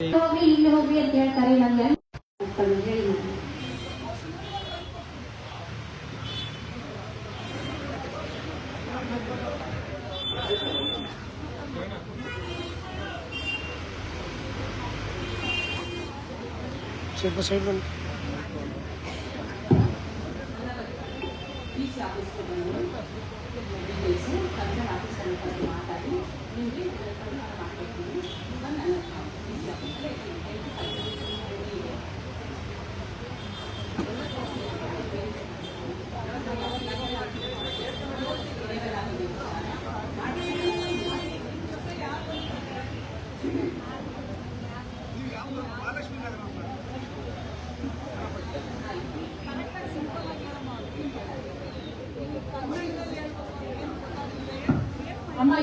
ಹೋಗ್ರಿ ಇಲ್ಲಿ ಹೋಗ್ರಿ ಅಂತ ಹೇಳ್ತಾರೆ ನಮ್ಗೆ ಹೆಂಗ್ ಹೇಳಿ ನಾನು. ಸ್ವಲ್ಪ ಸೈಡ್ ಬನ್ನಿ ಅಮ್ಮ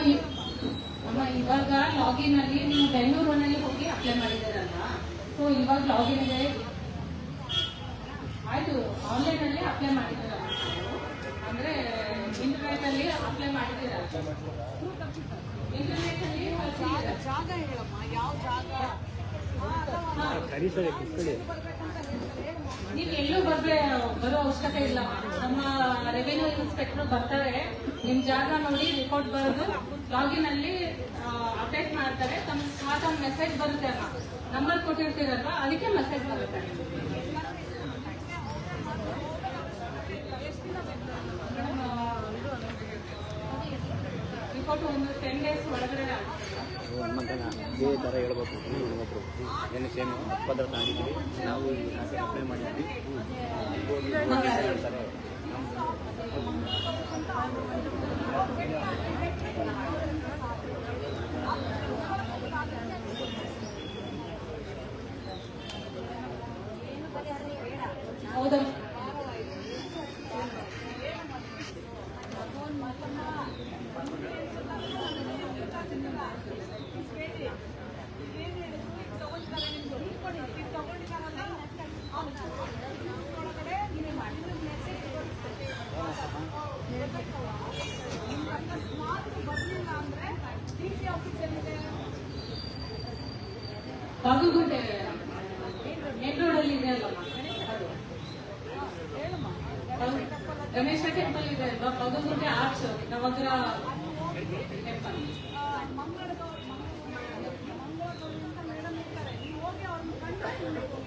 ಈ- ಅಮ್ಮ ಇವಾಗ ಲಾಗಿನ್ ಅಲ್ಲಿ ನೀವು ಬೆಂಗಳೂರಿನಲ್ಲಿ ಹೋಗಿ ಅಪ್ಲೈ ಮಾಡಿದಾರಲ್ಲ ಸೊ ಇವಾಗ ಲಾಗಿನ್ ಇದೆ. ಆಯ್ತು ಆನ್ಲೈನ್ ಅಲ್ಲಿ ಅಪ್ಲೈ ಮಾಡಿದ್ದೀರಲ್ಲ ನೀವು? ಅಂದ್ರೆ ಇಂಟರ್ನೆಟ್ ಅಲ್ಲಿ ಅಪ್ಲೈ ಮಾಡಿದ್ದೀರಲ್ಲ ಇಂಟರ್ನೆಟ್ ಅಲ್ಲಿ. ಜಾಗ ಹೇಳಮ್ಮ ಯಾವ ಜಾಗ? ನೀವು ಎಲ್ಲೂ ಬರ್ಬೇ ಬರೋ ಅವಶ್ಯಕತೆ ಇಲ್ಲ ನಮ್ಮ ಇನ್ಸ್ಪೆಕ್ಟರ್ ಬರ್ತಾರೆ. ನಿಮ್ ಜಾಗ ನೋಡಿ ರಿಪೋರ್ಟ್ ಬರೆದು. ಲಾಗಿನ್ ಅಲ್ಲಿ ಅಪ್ಡೇಟ್ ಮಾಡ್ತಾರೆ. ತಮ್ಮ ತಮ್ಮ ಮೆಸೇಜ್ ಬರುತ್ತೆ ಅಮ್ಮ ನಂಬರ್ ಕೊಟ್ಟಿರ್ತೀರಲ್ವಾ? ಅದಕ್ಕೆ ಮೆಸೇಜ್ ಬರುತ್ತೆ. ರಿಪೋರ್ಟ್ ಒಂದು ಟೆನ್ ಡೇಸ್ ಒಳಗಡೆ ಇದೇ ಥರ ಹೇಳ್ಬೇಕು ಒಬ್ಬರು ಏನು ಸೇಮ್ ಪತ್ರ ತಗೊಂಡಿದ್ವಿ ನಾವು ಅಪ್ಲೈ ಮಾಡಿದ್ವಿ. ಹೇಳ್ತಾರೆ. ಹೌದಾ. ಬಾಗಲಕೋಟೆ ಮೇನ್ ರೋಡಲ್ಲಿ ಇದೆ ಅಲ್ಲಮ್ಮ ಅದು. ಗಣೇಶ ಟೆಂಪಲ್ ಇದೆ ಅಲ್ವಾ? ಬಾಗಲಕೋಟೆ ಆರ್ಚ್ ನವಗ್ರ ಟೆಂಪಲ್ ಅದಮ್ಮ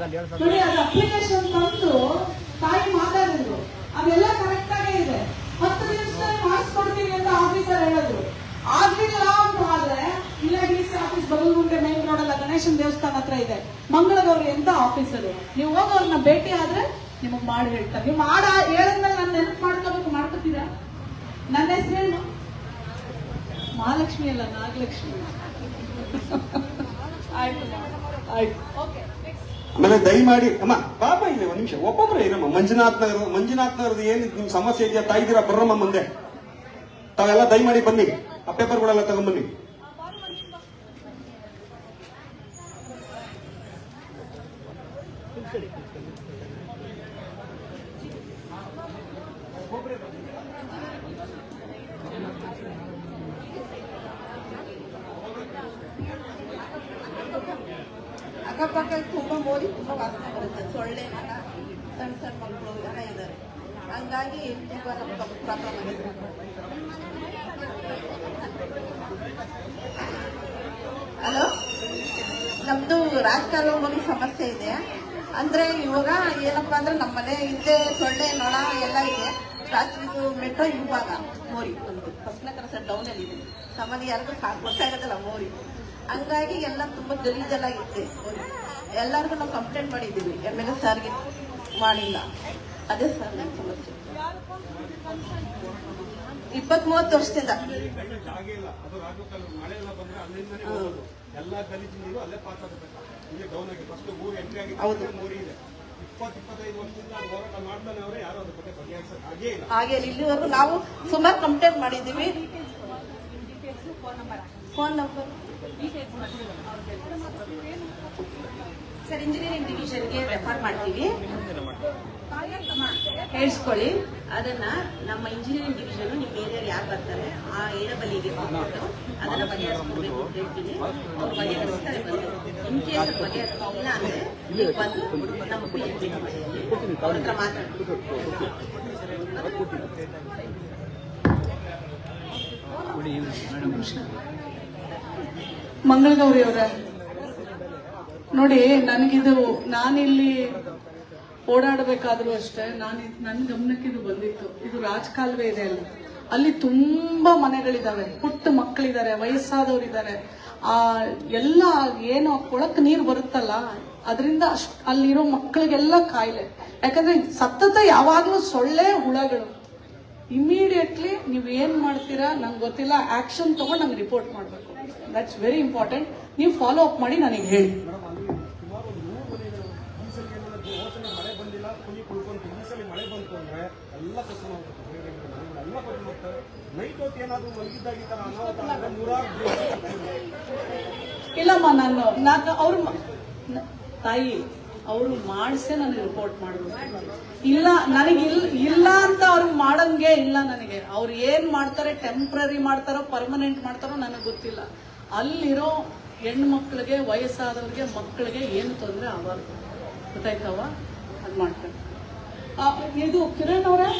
ನೋಡಿ ಅದು ಅಪ್ಲಿಕೇಶನ್ ತಂದು ತಾಯಿ ಮಾತಾಡಿದ್ರು. ಅದೆಲ್ಲ ಕರೆಕ್ಟ್ ಆಗೇ ಇದೆ. ಹತ್ತು ನಿಮಿಷದಲ್ಲಿ ಮಾಡಿಸ್ಕೊಡ್ತೀನಿ ಅಂತ ಆಫೀಸರ್ ಹೇಳಿದ್ರು. ಆಗ್ಲಿಲ್ಲ ಅಂತ ಆದ್ರೆ ಇಲ್ಲ D C office Bagalgunte main road ಅಲ್ಲ ಗಣೇಶನ್ ದೇವಸ್ಥಾನ ಹತ್ರ ಇದೆ. ಮಂಗಳಗೌರಿ ಅಂತ ಆಫೀಸರು ನೀವು ಹೋಗೋರ್ನ ಭೇಟಿ ಆದ್ರೆ ನಿಮಗ್ ಮಾಡಿ ಹೇಳ್ತಾರೆ. ನೀವು ಮಾಡ ಹೇಳಿದ್ಮೇಲೆ ನಾನು ನೆನಪು ಮಾಡ್ಕೋಬೇಕು ಮಾಡ್ಕೋತೀರಾ? ನನ್ನ ಹೆಸರೇನು ಮಹಾಲಕ್ಷ್ಮಿ ಅಲ್ಲ ನಾಗಲಕ್ಷ್ಮಿ. ಆಯ್ತು ಆಯ್ತು. ಓಕೆ ಆಮೇಲೆ ದಯಮಾಡಿ, ಅಮ್ಮ, ಪಾಪ ಇಲ್ಲಿ ಒಂದ್ ನಿಮಿಷ, ಒಬ್ಬೊಬ್ರೆ ಏನಮ್ಮ ಮಂಜುನಾಥ್ ನಗರ ಮಂಜುನಾಥ್ ನಗರದ ಏನ್ ನಿಮ್ ಸಮಸ್ಯೆ ಇದೆಯಾ, ತಾಯಿದ್ದೀರಾ ಬರ್ರಮ್ಮ ಮುಂದೆ. ತಾವೆಲ್ಲ ದಯಮಾಡಿ ಬನ್ನಿ. ಆ ಪೇಪರ್ಗಳೆಲ್ಲ ತಗೊಂಬನ್ನಿ ಅಕ್ಕಪಕ್ಕ ತುಂಬ ಮೋದಿ ತುಂಬ ವಾಸನೆ ಬರುತ್ತೆ. ಸೊಳ್ಳೆ ನರ ಸಣ್ಣ ಸಣ್ಣ ಮಕ್ಕಳು ಎಲ್ಲ ಇದ್ದಾರೆ ಹಂಗಾಗಿ ತುಂಬ ಪ್ರಾಬ್ಲಮ್ ಆಗಿದೆ. ಹಲೋ? ನಮ್ದು ರಾಜಕಾಲುವಲ್ಲಿ ಸಮಸ್ಯೆ ಇದೆ. ಅಂದ್ರೆ ಇವಾಗ ಏನಪ್ಪಾ ಅಂದ್ರೆ ನಮ್ಮ ಮನೆ ಹಿಂದೆ ಸೊಳ್ಳೆ, ನೊಣ ಎಲ್ಲ ಇದೆ. ರಾತ್ರಿ ಮೆಟ್ರೋ ಇವಾಗ ಮೋರಿ ಒಂದು. ಫಸ್ಟ್ನ ಡೌನ್ ಅಲ್ಲಿ ಇದೆ ಸಾಮಾನ್ಯ ಯಾರಿಗೂ ಗೊತ್ತಾಗೋದಿಲ್ಲ ಮೋರಿ. ಹಂಗಾಗಿ ಎಲ್ಲ ತುಂಬಾ ಗಲೀಜಲ್ಲಾಗಿತ್ತೆ ಮೋರಿ ಎಲ್ಲರಿಗೂ ನಾವು ಕಂಪ್ಲೇಂಟ್ ಮಾಡಿದ್ದೀವಿ. ಎಂ ಎಲ್ ಎ ಸರ್ಗೆ ಮಾಡಿಲ್ಲ. ಅದೇ ಸರ್ ನನ್ನ ಸಮಸ್ಯೆ. ಇಪ್ಪತ್ ಮೂವತ್ತು ವರ್ಷದಿಂದ. ಹೌದು. ಹಾಗೆ ಇಲ್ಲಿವರೆಗೂ ನಾವು ಸುಮಾರು ಕಂಪ್ಲೇಂಟ್ ಮಾಡಿದ್ದೀವಿ. ಫೋನ್ ನಂಬರ್ ಸರ್ ಇಂಜಿನಿಯರಿಂಗ್ ಡಿವಿಷನ್ಗೆ ರೆಫರ್ ಮಾಡ್ತೀವಿ. ಹೇಳ್ಸ್ಕೊಳ್ಳಿ ಅದನ್ನ ನಮ್ಮ ಇಂಜಿನಿಯರಿಂಗ್ ಡಿವಿಷನ್ ನಿಮ್ಮ ಏರಿಯಾಗೆ ಯಾರು ಬರ್ತಾರೆ ಆ ಏರಿಯಾ ಬಲ್ಲಿಗೆ ಅದನ್ನ ಬಗೆಹರಿಸ್ಕೊಡ್ಬೇಕು ಅಂತ ಹೇಳ್ತೀನಿ. ಅವ್ರು ಬಗೆಹರಿಸ್ತಾರೆ ಬಂದು. ಇನ್ ಕೇಸ್ ಬಗೆಹರಿಸಿಲ್ಲ ಅಂದ್ರೆ ನೀವು ಬಂದು ನಮ್ಮ ಪಿ ಅವ್ರ ಹತ್ರ ಮಾತಾಡ್ತೀವಿ. ಮಂಗಳಗೌರಿ ಅವರ ನೋಡಿ ನನಗಿದು, ನಾನಿಲ್ಲಿ ಓಡಾಡಬೇಕಾದ್ರೂ ಅಷ್ಟೇ, ನಾನು ನನ್ನ ಗಮನಕ್ಕೆ ಇದು ಬಂದಿತ್ತು. ಇದು ರಾಜಕಾಲುವೆ ಇದೆ ಅಲ್ಲಿ ಅಲ್ಲಿ ತುಂಬಾ ಮನೆಗಳಿದ್ದಾವೆ ಪುಟ್ಟ ಮಕ್ಕಳಿದ್ದಾರೆ ವಯಸ್ಸಾದವರಿದ್ದಾರೆ ಆ ಎಲ್ಲ ಏನು ಕೊಳಕ್ಕೆ ನೀರು ಬರುತ್ತಲ್ಲ, ಅದರಿಂದ ಅಷ್ಟು ಅಲ್ಲಿರೋ ಮಕ್ಕಳಿಗೆಲ್ಲ ಕಾಯಿಲೆ. ಯಾಕಂದ್ರೆ ಸತತ ಯಾವಾಗಲೂ ಸೊಳ್ಳೆ ಹುಳಗಳು. ಇಮಿಡಿಯೇಟ್ಲಿ ನೀವು ಏನ್ ಮಾಡ್ತೀರಾ? ನಂಗೆ ಗೊತ್ತಿಲ್ಲ. ಆಕ್ಷನ್ ತಗೊಂಡು ನಂಗೆ ರಿಪೋರ್ಟ್ ಮಾಡಬೇಕು. ದಟ್ಸ್ ವೆರಿ ಇಂಪಾರ್ಟೆಂಟ್ ನೀವು ಫಾಲೋ ಅಪ್ ಮಾಡಿ ನನಗೆ ಹೇಳಿ ಇಲ್ಲಮ್ಮ ನಾನು ನಾನು ಅವ್ರ ತಾಯಿ ಅವರು ಮಾಡಿಸೇ ನನಗೆ ರಿಪೋರ್ಟ್ ಮಾಡಬೇಕು ಇಲ್ಲ, ನನಗೆ ಇಲ್ಲ ಇಲ್ಲ ಅಂತ ಅವ್ರಿಗೆ ಮಾಡಂಗೆ ಇಲ್ಲ ನನಗೆ. ಅವ್ರು ಏನ್ ಮಾಡ್ತಾರೆ ಟೆಂಪ್ರರಿ ಮಾಡ್ತಾರೋ ಪರ್ಮನೆಂಟ್ ಮಾಡ್ತಾರೋ ನನಗೆ ಗೊತ್ತಿಲ್ಲ. ಅಲ್ಲಿರೋ ಹೆಣ್ಣು ಮಕ್ಕಳಿಗೆ ವಯಸ್ಸಾದವ್ರಿಗೆ ಮಕ್ಕಳಿಗೆ ಏನು ತೊಂದರೆ ಆಗಬಾರ್ದು. ಗೊತ್ತಾಯ್ತವ ಅದು ಮಾಡ್ತಾರೆ ಇದು ಕಿರಣ್ ಅವರೇ?